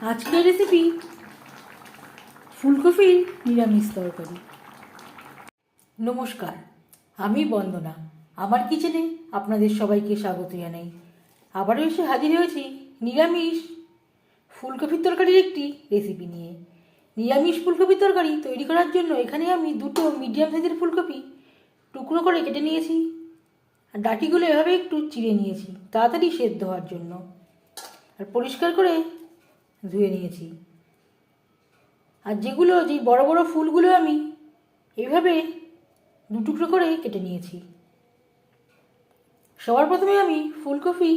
আজকের রেসিপি ফুলকপির নিরামিষ তরকারি। নমস্কার, আমি বন্দনা। আমার কিচেনে আপনাদের সবাইকে স্বাগত জানাই। আবারও এসে হাজির হয়েছি নিরামিষ ফুলকপির তরকারির একটি রেসিপি নিয়ে। নিরামিষ ফুলকপির তরকারি তৈরি করার জন্য এখানে আমি দুটো মিডিয়াম সাইজের ফুলকপি টুকরো করে কেটে নিয়েছি। আর ডাটিগুলো এভাবে একটু চিড়ে নিয়েছি, তাড়াতাড়ি সেদ্ধ হওয়ার জন্য। আর পরিষ্কার করে ধুয়ে নিয়েছি। আর যেগুলো, যে বড় বড় ফুলগুলো আমি এইভাবে টুকরো করে কেটে নিয়েছি। সবার প্রথমে আমি ফুলকপি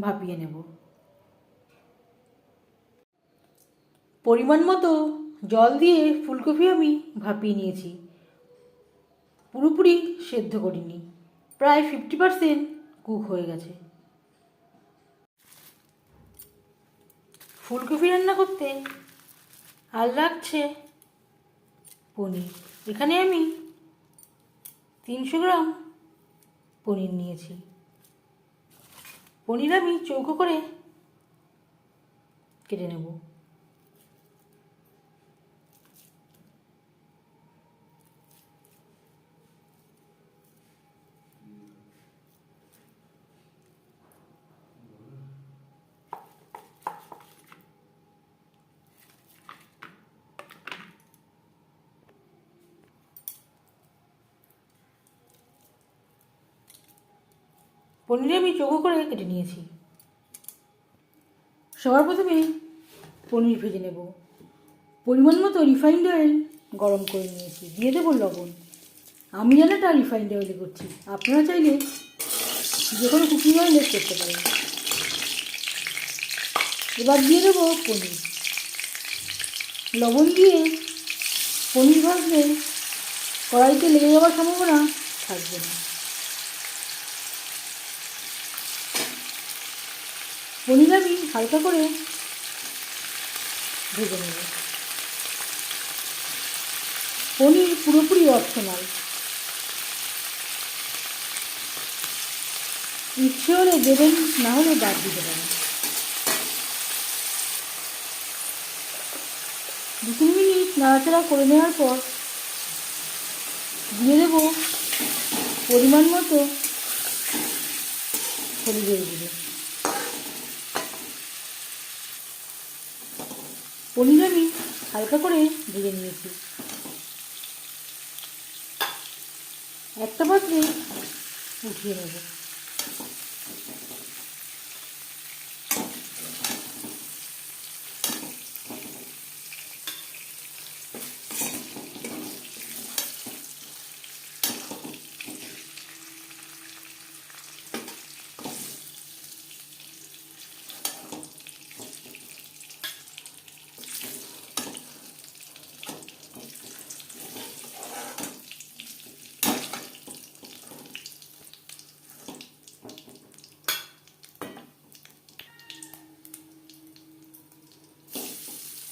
ভাপিয়ে নেব। পরিমাণ মতো জল দিয়ে ফুলকপি আমি ভাপিয়ে নিয়েছি। পুরোপুরি সেদ্ধ করিনি। প্রায় ফিফটি পারসেন্ট কুক হয়ে গেছে। ফুলকপি রান্না করতে আর লাগছে পনির। এখানে আমি তিনশো গ্রাম পনির নিয়েছি। পনির আমি চৌকো করে কেটে নেব। পনিরে আমি চৌকো করে কেটে নিয়েছি। সবার প্রথমে পনির ভেজে নেব। পরিমাণ মতো রিফাইন্ড অয়েল গরম করে নিয়েছি। দিয়ে দেবো লবণ। আমি রান্নাটা রিফাইন্ড অয়েলে করছি। আপনারা চাইলে যে কোনো কুকিং অয়েল করতে পারেন। এবার দিয়ে দেবো পনির। লবণ দিয়ে পনির ভাজলে কড়াইতে লেগে যাওয়ার সম্ভাবনা থাকবে না। পনির আমি হালকা করে ভেজে নেব। পনির পুরোপুরি অপশনাল ইচ্ছে হলে দেবেন, না হলে বাদ দিতে পারেন। দু তিন মিনিট নাড়াচাড়া করে নেওয়ার পর দিয়ে দেব পরিমাণ মতো হলুদের গুঁড়ো পনির আমি হালকা করে ভেজে নিয়েছি। একটা পাত্রে উঠিয়ে নেব।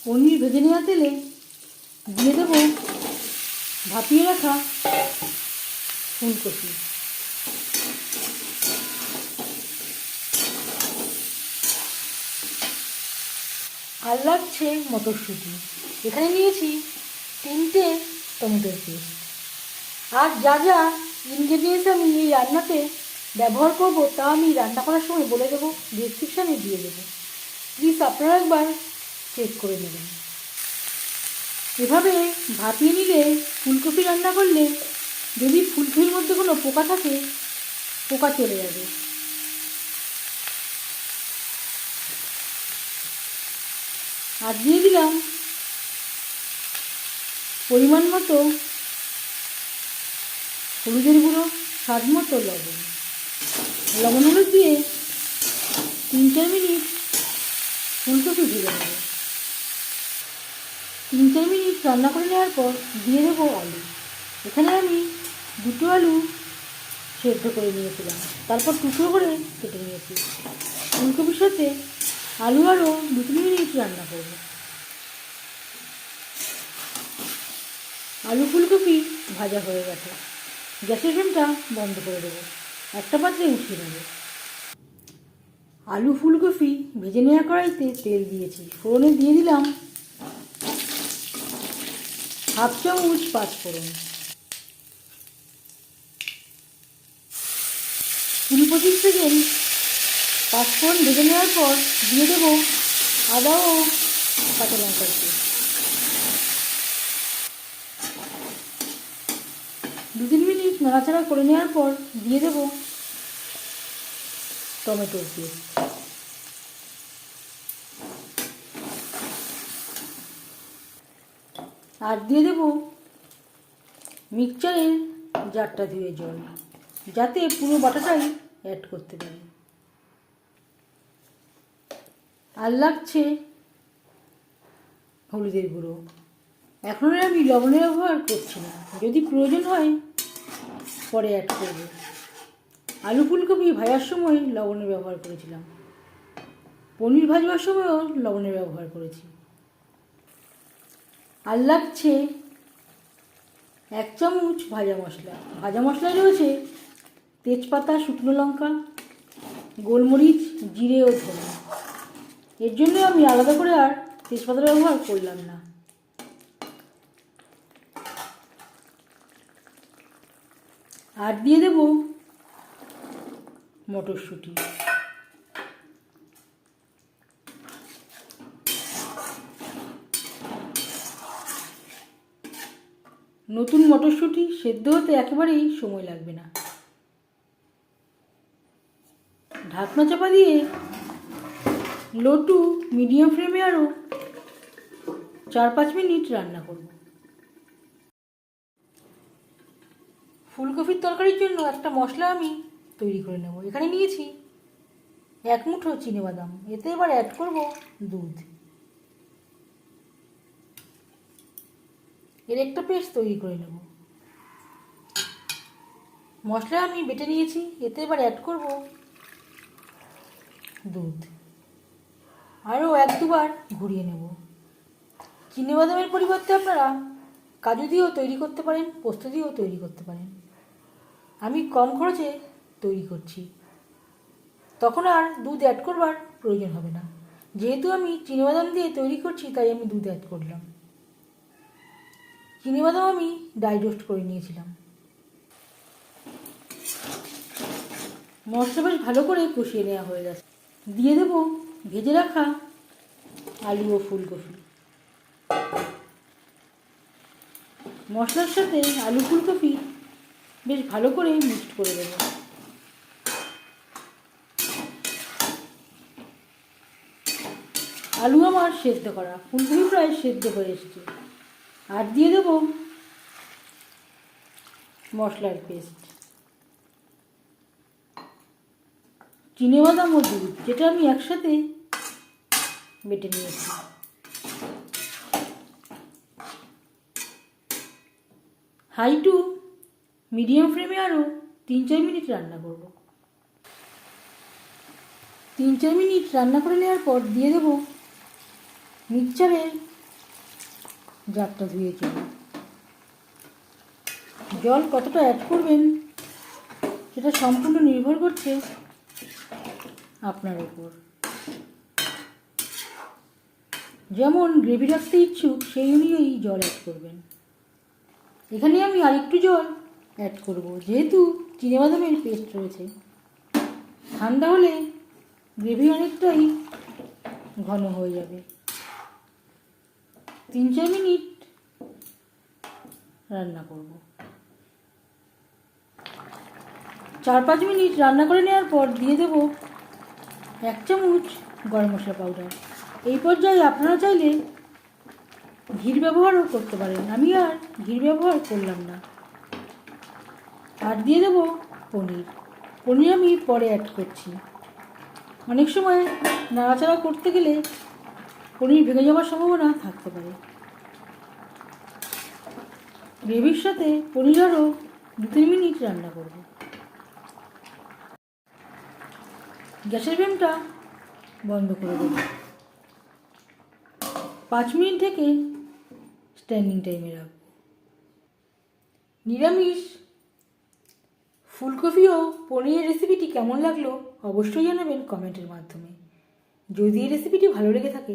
পনির ভেজে নেওয়া তেলে দিয়ে দেবো ভাপিয়ে রাখা ফুলকপি। আর লাগছে মটরশুঁটি। এখানে নিয়েছি তিনটে টমেটোর পেস্ট। আর যা যা ইনগ্রেডিয়েন্টস আমি এই রান্নাতে ব্যবহার করব তা আমি রান্না করার সময় বলে দেবো ডিসক্রিপশানে দিয়ে দেবো। প্লিজ আপনারা একবার চেক করে নেবেন। এভাবে ভাপিয়ে নিলে ফুলকপি রান্না করলে যদি ফুলকপির মধ্যে কোনো পোকা থাকে, পোকা চলে যাবে। আর দিয়ে দিলাম পরিমাণ মতো হলুদের গুঁড়ো, স্বাদ মতো লবণ। লবণ হলুদ দিয়ে তিন চার মিনিট ফুলকপি ভেজে নেব। তিন চার মিনিট রান্না করে নেওয়ার পর দিয়ে দেবো আলু। এখানে আমি দুটো আলু সেদ্ধ করে নিয়েছিলাম। তারপর টুকরো করে কেটে নিয়েছি। ফুলকপির সাথে আলু আরও দু তিন মিনিট রান্না করব। আলু ফুলকপি ভাজা হয়ে গেছে। গ্যাসের ফ্লেমটা বন্ধ করে দেবো। একটা পাত্রে উঠিয়ে নেব। আলু ফুলকপি ভেজে নেওয়া কড়াইতে তেল দিয়েছি। ফোড়নে দিয়ে দিলাম হাফ চামচ পাঁচ ফোড়ন। কুড়ি পঁচিশ সেকেন্ড পাঁচ ফোড়ন ভেজে নেওয়ার পর দিয়ে দেবো আদা ও কাঁচা লঙ্কার পেস্ট দু তিন মিনিট নাড়াচাড়া করে নেওয়ার পর দিয়ে দেবো টমেটোর পেস্ট আর দিয়ে দেবো মিক্সচারের জারটা ধুয়ে জল, যাতে পুরো বাটাটাই অ্যাড করতে পারি। আর লাগছে হলুদের গুঁড়ো। এখন আমি লবণের ব্যবহার করছি না। যদি প্রয়োজন হয়, পরে অ্যাড করব। আলু ফুলকপি ভাজার সময় লবণের ব্যবহার করেছিলাম। পনির ভাজবার সময়ও লবণের ব্যবহার করেছি। আর লাগছে এক চামচ ভাজা মশলা। ভাজা মশলায় রয়েছে তেজপাতা, শুকনো লঙ্কা, গোলমরিচ, জিরে ও ধনে। এর জন্য আমি আলাদা করে আর তেজপাতা ব্যবহার করলাম না। আর দিয়ে দেব মটরশুঁটি। নতুন মটরশুঁটি সেদ্ধ হতে একেবারেই সময় লাগবে না। ঢাকনা চাপা দিয়ে লো টু মিডিয়াম ফ্লেমে আরও চার পাঁচ মিনিট রান্না করব। ফুলকপির তরকারির জন্য একটা মশলা আমি তৈরি করে নেব। এখানে নিয়েছি এক মুঠো বাদাম। এতে এবার অ্যাড করব দুধ। এর একটা পেস্ট তৈরি করে নেব। মশলা আমি বেটে নিয়েছি, এতে এবার অ্যাড করব দুধ। আরও এক দুবার ঘুরিয়ে নেব। চিনি বাদামের পরিবর্তে আপনারা কাজু দিয়েও তৈরি করতে পারেন, পোস্ত দিয়েও তৈরি করতে পারেন। আমি কম খরচে তৈরি করছি। তখন আর দুধ অ্যাড করবার প্রয়োজন হবে না। যেহেতু আমি বাদাম দিয়ে তৈরি করছি, তাই আমি দুধ অ্যাড করলাম। বাদাম আমি ডাই রোস্ট করে নিয়েছিলাম। মশলা বেশ ভালো করে কষিয়ে নেওয়া হয়ে গেছে। দিয়ে দেব ভেজে রাখা আলু ও ফুলকপি। মশলার সাথে আলু ফুলকপি বেশ ভালো করে মিক্সড করে দেব। আলু আমার সেদ্ধ করা, ফুলকপি প্রায় সেদ্ধ হয়ে এসছে। আর দিয়ে দেব মশলার পেস্ট চিনেবাদাম ও দুধ, যেটা আমি একসাথে বেটে নিয়েছি। হাই টু মিডিয়াম ফ্লেমে আরও তিন চার মিনিট রান্না করব। তিন চার মিনিট রান্না করে নেওয়ার পর দিয়ে দেবো মিক্সচারের জারটা ধুয়ে চলে জল কতটা অ্যাড করবেন, সেটা সম্পূর্ণ নির্ভর করছে আপনার উপর। যেমন গ্রেভি রাখতে ইচ্ছুক, সেই অনুযায়ী জল অ্যাড করবেন। এখানে আমি আরেকটু জল অ্যাড করব, যেহেতু চিনেবাদামের পেস্ট রয়েছে। ঠান্ডা হলে গ্রেভি অনেকটাই ঘন হয়ে যাবে। তিন চার মিনিট রান্না করব। চার পাঁচ মিনিট রান্না করে নেওয়ার পর দিয়ে দেব এক চামচ গরম মশলা পাউডার এই পর্যায়ে আপনারা চাইলে ঘির ব্যবহারও করতে পারেন। আমি আর ঘির ব্যবহার করলাম না। আর দিয়ে দেবো পনির। পনির আমি পরে অ্যাড করছি। অনেক সময় নাড়াচাড়া করতে গেলে পনির ভেঙে যাওয়ার সম্ভাবনা থাকতে পারে। গ্রেভির সাথে পনির আরও দু তিন মিনিট রান্না করব। গ্যাসের ফ্লেমটা বন্ধ করে দেব। পাঁচ মিনিট থেকে স্ট্যান্ডিং টাইমে রাখব। নিরামিষ ফুলকপি ও পনিরের রেসিপিটি কেমন লাগল অবশ্যই জানাবেন কমেন্টের মাধ্যমে। যদি এই রেসিপিটি ভালো লেগে থাকে